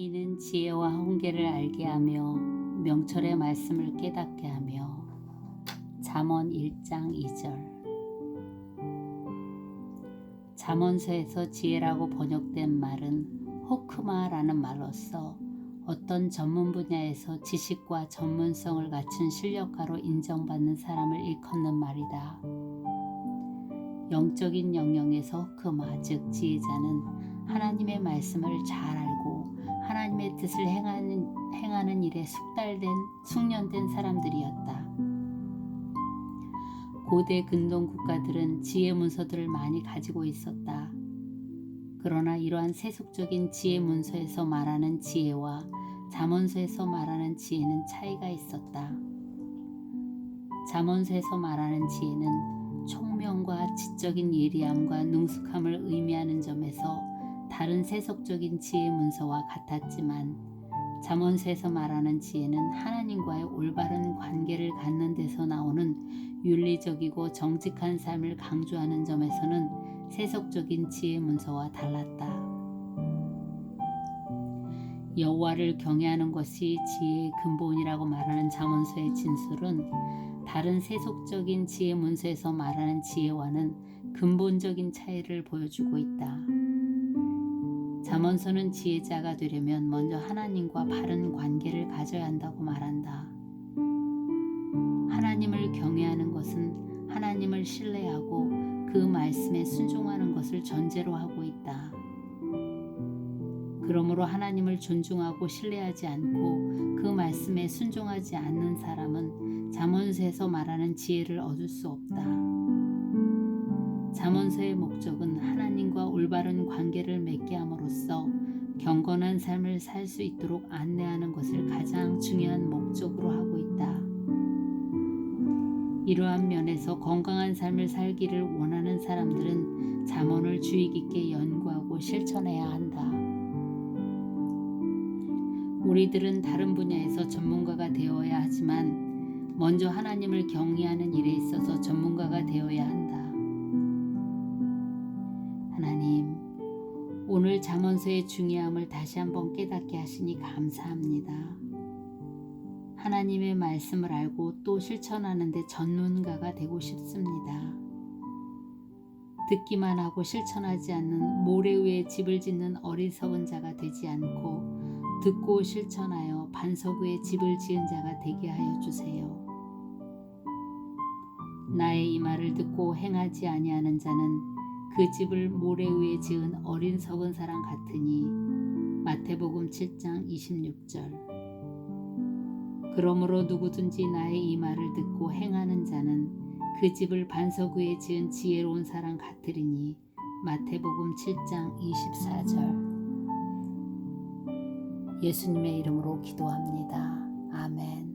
이는 지혜와 훈계를 알게 하며 명철의 말씀을 깨닫게 하며 잠언 1장 2절 잠언서에서 지혜라고 번역된 말은 호크마라는 말로서 어떤 전문 분야에서 지식과 전문성을 갖춘 실력가로 인정받는 사람을 일컫는 말이다. 영적인 영역에서 호크마 즉 지혜자는 하나님의 말씀을 잘 알고 하나님의 뜻을 행하는, 행하는 일에 숙달된 숙련된 사람들이었다. 고대 근동 국가들은 지혜 문서들을 많이 가지고 있었다. 그러나 이러한 세속적인 지혜 문서에서 말하는 지혜와 잠언서에서 말하는 지혜는 차이가 있었다. 잠언서에서 말하는 지혜는 총명과 지적인 예리함과 능숙함을 의미하는 점에서 다른 세속적인 지혜 문서와 같았지만 잠언서에서 말하는 지혜는 하나님과의 올바른 관계를 갖는 데서 나오는 윤리적이고 정직한 삶을 강조하는 점에서는 세속적인 지혜 문서와 달랐다. 여호와를 경외하는 것이 지혜의 근본이라고 말하는 잠언서의 진술은 다른 세속적인 지혜 문서에서 말하는 지혜와는 근본적인 차이를 보여주고 있다. 잠언서는 지혜자가 되려면 먼저 하나님과 바른 관계를 가져야 한다고 말한다. 하나님을 경외하는 것은 하나님을 신뢰하고 그 말씀에 순종하는 것을 전제로 하고 있다. 그러므로 하나님을 존중하고 신뢰하지 않고 그 말씀에 순종하지 않는 사람은 잠언서에서 말하는 지혜를 얻을 수 없다. 잠언서의 목적은 하나님과 올바른 관계를 맺게 경건한 삶을 살 수 있도록 안내하는 것을 가장 중요한 목적으로 하고 있다. 이러한 면에서 건강한 삶을 살기를 원하는 사람들은 잠언을 주의 깊게 연구하고 실천해야 한다. 우리들은 다른 분야에서 전문가가 되어야 하지만 먼저 하나님을 경외하는 일에 있어서 전문가가 되어 오늘 잠언서의 중요함을 다시 한번 깨닫게 하시니 감사합니다. 하나님의 말씀을 알고 또 실천하는데 전문가가 되고 싶습니다. 듣기만 하고 실천하지 않는 모래 위에 집을 짓는 어리석은 자가 되지 않고 듣고 실천하여 반석 위에 집을 지은 자가 되게 하여 주세요. 나의 이 말을 듣고 행하지 아니하는 자는 그 집을 모래 위에 지은 어린 석은 사람 같으니 마태복음 7장 26절 그러므로 누구든지 나의 이 말을 듣고 행하는 자는 그 집을 반석 위에 지은 지혜로운 사람 같으리니 마태복음 7장 24절 예수님의 이름으로 기도합니다. 아멘.